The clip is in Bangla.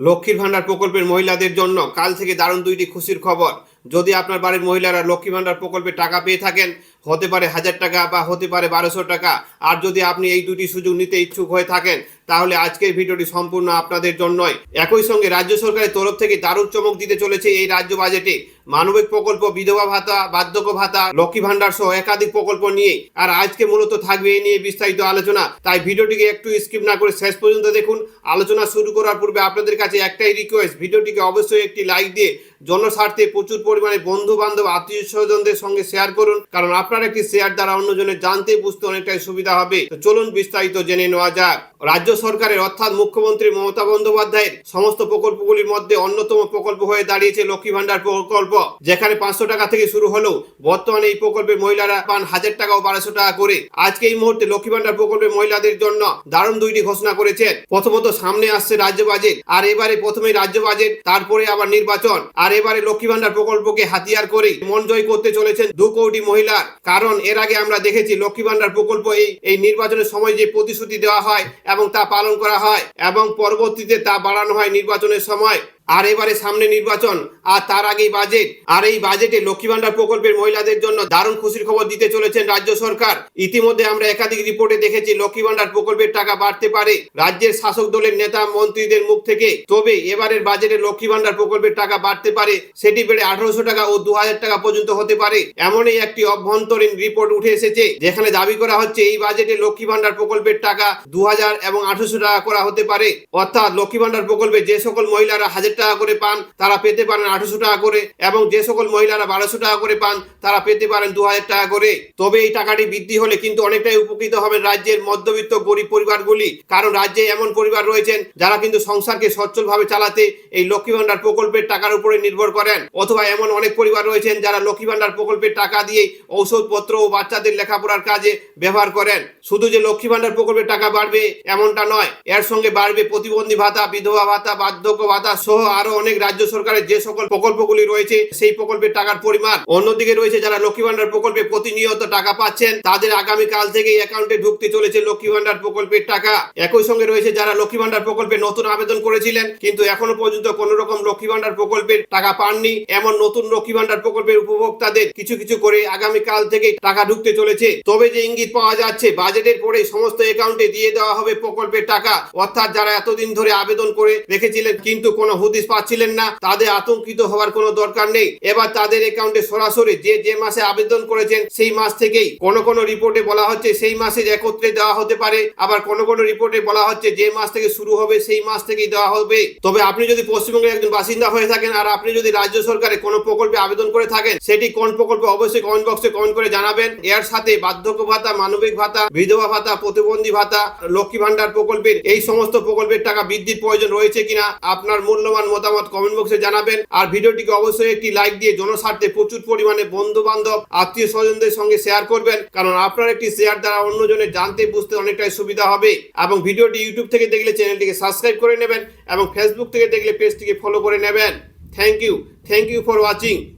লক্ষ্মীর ভাণ্ডার প্রকল্পের মহিলাদের জন্য কাল থেকে দারুণ দুইটি খুশির খবর। যদি আপনার বাড়ির মহিলারা লক্ষ্মী ভাণ্ডার প্রকল্পে টাকা পেয়ে থাকেন, হতে পারে হাজার টাকা বা হতে পারে বারোশো টাকা। আর যদি আপনি এই দুটি সুযোগ নিতে ইচ্ছুক হয়ে থাকেন, তাহলে আজকের ভিডিওটি সম্পূর্ণ আপনাদের জন্যই। একই সঙ্গে রাজ্য সরকারের তরফ থেকে দারুণ চমক দিতে চলেছে এই রাজ্য বাজেটে। মানবিক প্রকল্প, বিধবা ভাতা, বার্ধক্য ভাতা, লক্ষ্মী ভাণ্ডার সহ একাধিক প্রকল্প নিয়ে আর আজকে মূলত থাকবে এই নিয়ে বিস্তারিত আলোচনা। তাই ভিডিওটিকে একটু স্কিপ না করে শেষ পর্যন্ত দেখুন। আলোচনা শুরু করার পূর্বে আপনাদের কাছে একটাই রিকোয়েস্ট ভিডিওটিকে অবশ্যই একটি লাইক দিয়ে জনস্বার্থে প্রচুর পরিমাণে বন্ধু বান্ধব আত্মীয় স্বজনদের সঙ্গে শেয়ার করুন। কারণ আপনার একটি শেয়ার দ্বারা অন্যজনের জানতে, বুঝতে অনেকটাই সুবিধা হবে। তো চলুন বিস্তারিত জেনে নেওয়া যাক। রাজ্য সরকারের অর্থাৎ মুখ্যমন্ত্রী মমতা বন্দ্যোপাধ্যায়ের সমস্ত প্রকল্পগুলির মধ্যে অন্যতম প্রকল্প হয়ে দাঁড়িয়েছে লক্ষ্মী ভাণ্ডার প্রকল্প। যেখানে পাঁচশো টাকা থেকে শুরু হলেও বর্তমানে এই প্রকল্পের মহিলারা পান হাজার টাকা ও বারোশো টাকা করে। আজকে এই মুহূর্তে লক্ষ্মী ভান্ডার প্রকল্পের মহিলাদের জন্য দারুণ দুইটি ঘোষণা করেছেন। প্রথমত, সামনে আসছে রাজ্য বাজেট। আর এবারে প্রথমে রাজ্য বাজেট, তারপরে আবার নির্বাচন। আর এবারে লক্ষ্মী ভান্ডার প্রকল্পকে হাতিয়ার করে মন জয় করতে চলেছেন দু কোটি মহিলা কারণ এর আগে আমরা দেখেছি লক্ষ্মী ভান্ডার প্রকল্প এই এই নির্বাচনের সময় যে প্রতিশ্রুতি দেওয়া হয় এবং তা পালন করা হয় এবং পরবর্তীতে তা বাড়ানো হয় নির্বাচনের সময়। আর এবারে সামনে নির্বাচন, আর তার আগেই বাজেট আর এই বাজেটে লক্ষ্মী ভান্ডার প্রকল্পের মহিলাদের জন্য দারুণ খুশির খবর দিতে চলেছেন রাজ্য সরকার। ইতিমধ্যে আমরা একাধিক রিপোর্টে দেখেছি লক্ষ্মী ভান্ডার প্রকল্পের টাকা বাড়তে পারে রাজ্যের শাসক দলের নেতা, মন্ত্রীদের মুখ থেকে। তবে এবারের বাজেটে লক্ষ্মী ভান্ডার প্রকল্পের টাকা বাড়তে পারে, সেটি বেড়ে আঠারোশো টাকা ও দু হাজার টাকা পর্যন্ত হতে পারে। এমনই একটি অভ্যন্তরীণ রিপোর্ট উঠে এসেছে, যেখানে দাবি করা হচ্ছে এই বাজেটে লক্ষ্মী ভান্ডার প্রকল্পের টাকা দু হাজার এবং আঠারোশো টাকা করা হতে পারে। অর্থাৎ লক্ষ্মী ভান্ডার প্রকল্পে যে সকল মহিলারা হাজার টাকা করে পান, তারা পেতে পারেন আঠারোশো টাকা করে। এবং যে সকল মহিলারা বারোশো টাকা করে পান, তারা পেতে পারেন দু হাজার টাকা করে। তবে এই টাকাটি বৃদ্ধি হলে কিন্তু অনেকটাই উপকৃত হবেন রাজ্যের মধ্যবিত্ত গরিব পরিবারগুলি। কারণ রাজ্যে এমন পরিবার রয়েছেন, যারা কিন্তু সংসারকে সচ্ছলভাবে চালাতে এই লক্ষ্মী ভাণ্ডার প্রকল্পের টাকার উপরে নির্ভর করেন। অথবা এমন অনেক পরিবার রয়েছেন, যারা লক্ষ্মী ভাণ্ডার প্রকল্পের টাকা দিয়ে ঔষধপত্র ও বাচ্চাদের লেখাপড়ার কাজে ব্যবহার করেন। শুধু যে লক্ষ্মী ভাণ্ডার প্রকল্পের টাকা বাড়বে এমনটা নয়, এর সঙ্গে বাড়বে প্রতিবন্ধী ভাতা, বিধবা ভাতা, বার্ধক্য ভাতা সহ আরও অনেক রাজ্য সরকারের যে সকল প্রকল্পগুলি রয়েছে, সেই প্রকল্পের টাকার পরিমাণ। অন্যদিকে রয়েছে যারা লক্ষ্মী ভাণ্ডার প্রকল্পে প্রতিনিয়ত টাকা পাচ্ছেন, তাদের আগামী কাল থেকে অ্যাকাউন্টে ঢুকতে চলেছে লক্ষ্মী ভাণ্ডার প্রকল্পের টাকা। একই সঙ্গে রয়েছে যারা লক্ষ্মী ভাণ্ডার প্রকল্পে নতুন আবেদন করেছিলেন, কিন্তু এখনও পর্যন্ত কোন রকম লক্ষ্মী ভাণ্ডার প্রকল্পের টাকা পাননি। এমন নতুন লক্ষ্মী ভাণ্ডার প্রকল্পের উপভোক্তাদের কিছু কিছু করে আগামী কাল থেকে টাকা ঢুকতে চলেছে। তবে যে ইঙ্গিত পাওয়া যাচ্ছে, বাজেটের পরে সমস্ত অ্যাকাউন্টে দিয়ে দেওয়া হবে প্রকল্পের টাকা। অর্থাৎ যারা এতদিন ধরে আবেদন করে রেখেছিলেন, কিন্তু কোনো হুদিস পাচ্ছিলেন না, তাদের আতঙ্কিত হওয়ার কোনো দরকার নেই। এবার তাদের অ্যাকাউন্টে সরাসরি যে যে মাসে আবেদন করেছেন, সেই মাস থেকেই। কোন কোন রিপোর্টে বলা হচ্ছে সেই মাসে একত্রে দেওয়া হতে পারে, আবার কোন কোন রিপোর্টে বলা হচ্ছে যে মাস থেকে শুরু হবে, সেই মাস থেকেই দেওয়া হবে। তবে আপনি যদি পশ্চিমবঙ্গের একজন বাসিন্দা হয়ে থাকেন আর আপনি যদি রাজ্য সরকারের কোনো প্রকল্পে আবেদন করে থাকেন, সেটি কোন প্রকল্প, অবশ্যই কমেন্ট বক্সে কমেন্ট করে জানাবেন। এর সাথে বার্ধক্য ভাতা, মানবিক ভাতা, বিধবা ভাতা, প্রতিবন্ধী ভাতা, লক্ষ্মী ভাণ্ডার প্রকল্পের, এই সমস্ত প্রকল্পের টাকা বৃদ্ধির প্রয়োজন রয়েছে কিনা, আপনার মূল্যবান মতামত কমেন্ট বক্সে জানাবেন। আর ভিডিওটিকে অবশ্যই একটি লাইক দিয়ে জনস্বার্থে প্রচুর পরিমাণে বন্ধু বান্ধব আত্মীয় স্বজনদের সঙ্গে শেয়ার করবেন। কারণ আপনার একটি শেয়ার দ্বারা অন্যজনের জানতে বুঝতে অনেকটাই সুবিধা হবে। এবং ভিডিওটি ইউটিউব থেকে দেখলে চ্যানেলটিকে সাবস্ক্রাইব করে নেবেন এবং ফেসবুক থেকে দেখলে পেজটিকে ফলো করে নেবেন। Thank you thank you for watching